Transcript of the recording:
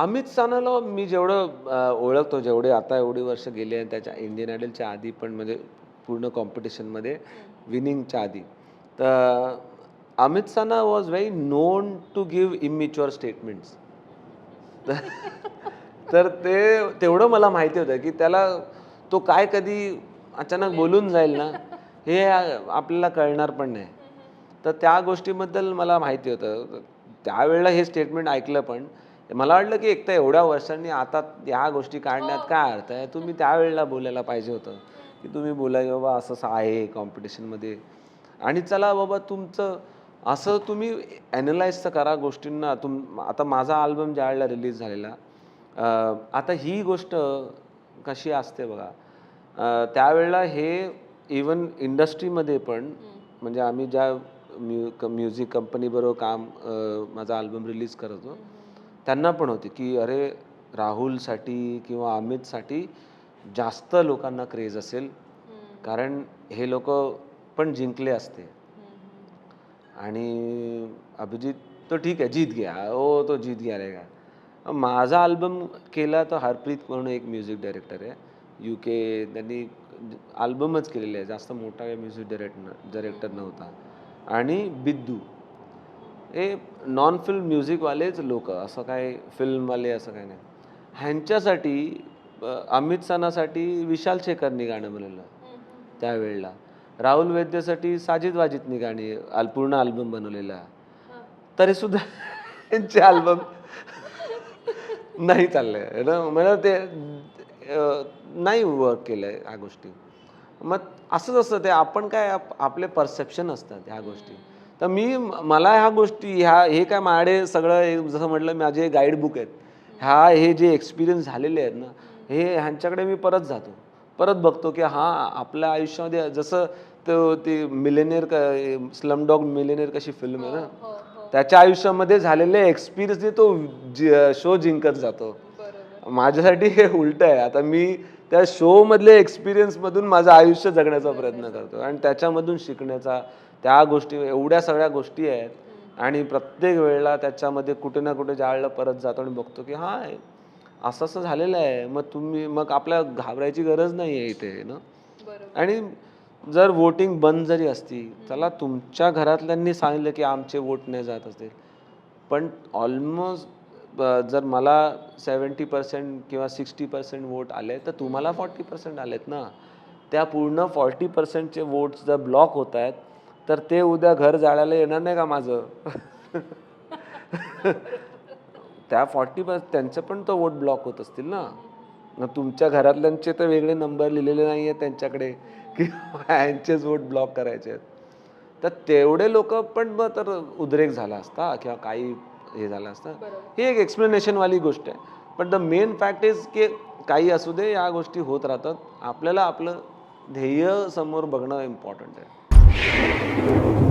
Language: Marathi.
अमित सानाला मी जेवढं ओळखतो जेवढे आता एवढी वर्ष गेली आहे त्याच्या इंडियन आयडलच्या आधी पण म्हणजे पूर्ण कॉम्पिटिशनमध्ये विनिंगच्या आधी. तर अमित साना was very known to give immature statements तर ते तेवढं मला माहिती होतं की त्याला तो काय कधी अचानक बोलून जाईल ना हे आपल्याला कळणार पण नाही. तर त्या गोष्टीबद्दल मला माहिती होतं. त्यावेळेला हे स्टेटमेंट ऐकलं पण मला वाटलं की एक तर एवढ्या वर्षांनी आता ह्या गोष्टी काढण्यात काय अर्थ आहे? तुम्ही त्यावेळेला बोलायला पाहिजे होतं की तुम्ही बोला की बाबा असं असं आहे कॉम्पिटिशनमध्ये आणि चला बाबा तुमचं असं तुम्ही ॲनलाइज तर करा गोष्टींना. तुम आता माझा अल्बम ज्या वेळेला रिलीज झालेला आता ही गोष्ट कशी असते बघा. त्यावेळेला हे इवन इंडस्ट्रीमध्ये पण म्हणजे आम्ही ज्या म्यु म्युझिक कंपनीबरोबर काम माझा अल्बम रिलीज करत त्यांना पण होती की अरे राहुलसाठी किंवा अमितसाठी जास्त लोकांना क्रेज असेल. कारण हे लोक पण जिंकले असते. आणि अभिजित तो ठीक आहे जीत गया. ओ तो जीत गया रहेगा माझा अल्बम केला तर हरप्रीत म्हणून एक म्युझिक डायरेक्टर आहे. यू के त्यांनी अल्बमच केलेले आहे. जास्त मोठा म्युझिक डायरेक्टर डायरेक्टर नव्हता. आणि बिद्दू. हे नॉन फिल्म म्युझिकवालेच लोक असं काय फिल्मवाले असं काही नाही. ह्यांच्यासाठी अमित सणासाठी विशाल शेखरनी गाणं बनवलं त्यावेळेला. राहुल वैद्यसाठी साजिद वाजिदनी गाणी अल पूर्ण अल्बम बनवलेला. तरी सुद्धा यांचे अल्बम नाही चाललंय. ना मला ते नाही वर्क केलंय ह्या गोष्टी. मग असंच असतं ते आपण काय आप- आपले परसेप्शन असतात ह्या गोष्टी. तर मी मला ह्या गोष्टी ह्या हे काय माझे सगळं हे जसं म्हटलं माझे गाईड बुक आहेत. ह्या हे जे एक्सपिरियन्स झालेले आहेत ना हे ह्यांच्याकडे मी परत जातो. परत बघतो की हां आपल्या आयुष्यामध्ये जसं तो ती मिलेनियर स्लम डॉग मिलेनियर कशी फिल्म आहे ना त्याच्या आयुष्यामध्ये झालेले एक्सपिरियन्सने तो शो जिंकत जातो. माझ्यासाठी हे उलट आहे. आता मी त्या शो मधले एक्सपिरियन्स मधून माझं आयुष्य जगण्याचा प्रयत्न करतो. आणि त्याच्यामधून शिकण्याचा त्या गोष्टी एवढ्या सगळ्या गोष्टी आहेत. आणि प्रत्येक वेळेला त्याच्यामध्ये कुठे ना कुठे ज्या परत जातो आणि बघतो की हा असं असं झालेलं आहे. मग तुम्ही मग आपल्या घाबरायची गरज नाही आहे इथे ना? आणि जर वोटिंग बंद जरी असती चला तुमच्या घरातल्यांनी सांगितलं की आमचे वोट नाही जात असतील. पण ऑलमोस्ट जर मला सेवन्टी पर्सेंट किंवा सिक्स्टी पर्सेंट वोट आले तर तुम्हाला फॉर्टी पर्सेंट आलेत ना. त्या पूर्ण फॉर्टी पर्सेंटचे वोट्स जर ब्लॉक होत आहेत तर ते उद्या घर जाळायला येणार नाही का माझं? त्या फॉर्टी पर्सेंट त्यांचं पण तर वोट ब्लॉक होत असतील ना. मग तुमच्या घरातल्यांचे तर वेगळे नंबर लिहिलेले नाही आहेत त्यांच्याकडे. की यांचेच वोट ब्लॉक करायचे आहेत. तर तेवढे लोक पण मग तर उद्रेक झाला असता किंवा काही हे झालं असतं. ही एक एक्सप्लेनेशनवाली गोष्ट आहे. पण द मेन फॅक्ट इज की काही असू दे या गोष्टी होत राहतात. आपल्याला आपलं ध्येय समोर बघणं इम्पॉर्टंट आहे.